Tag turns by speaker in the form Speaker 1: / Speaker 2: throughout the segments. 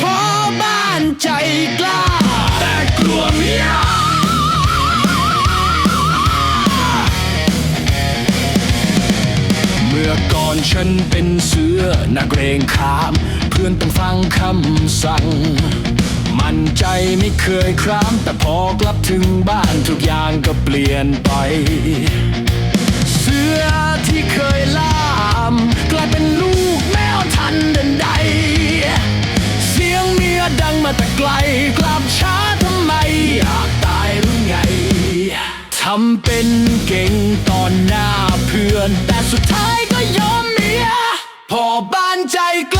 Speaker 1: พอบ้านใจกล้า แต่กลัวเมียเมื่อก่อนฉันเป็นเสือนักเรงขาม เพื่อนต้องฟังคำสั่ง มั่นใจไม่เคยคราม แต่พอกลับถึงบ้านทุกอย่างก็เปลี่ยนไป เสือที่เคยล่าม กลายเป็นลูำเป็นเก่งตอนหน้าเพื่อน แต่สุดท้ายก็ยอมเมีย พอบ้านใจก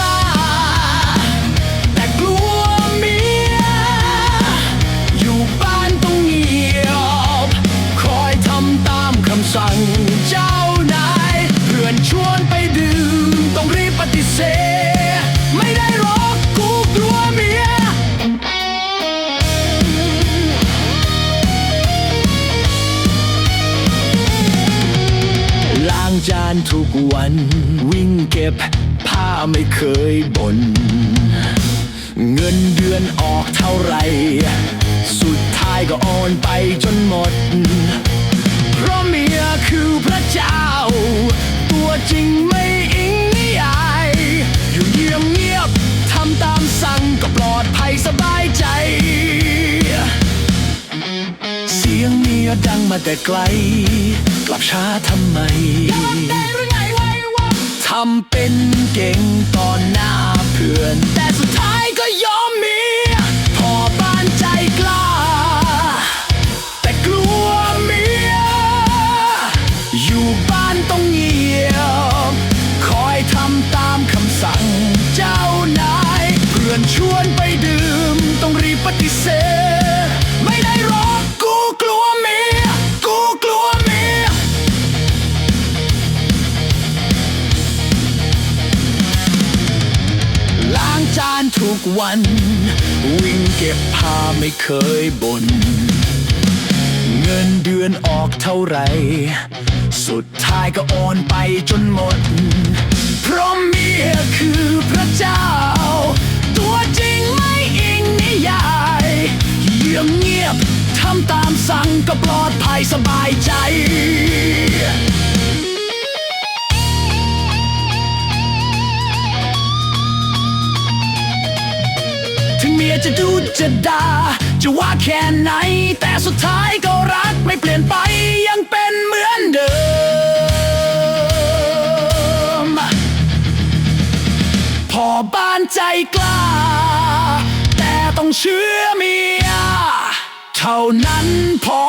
Speaker 1: จานทุกวัน วิ่งเก็บผ้าไม่เคยบน่นเงินเดือนออกเท่าไร สุดท้ายก็โอนไปจนหมด เพราะเมียคือพระเจ้า ตัวจริงไม่อิงนิยาย อยู่เงียบเงียบทำตามสั่งก็ปลอดภัยสบายใจ เสียงเมียดังมาแต่ไกล กลับช้าทำไมทำเป็นเก่งตอนหน้าเพื่อน แต่สุดท้ายก็ยอมมี ทุกวัน วิ่งเก็บผ้าไม่เคยบน่นเงินเดือนออกเท่าไร สุดท้ายก็โอนไปจนหมด เพราะเมียคือพระเจ้า ตัวจริงไม่อิงนิยายเยี่ยมเงียบทำตามสั่งก็ปลอดภัยสบายใจ เมียจะดูจะด่าจะว่าแค่ไหน แต่สุดท้ายก็รักไม่เปลี่ยนไปยังเป็นเหมือนเดิม พอบ้านใจกล้า แต่ต้องเชื่อเมีย เท่านั้นพอ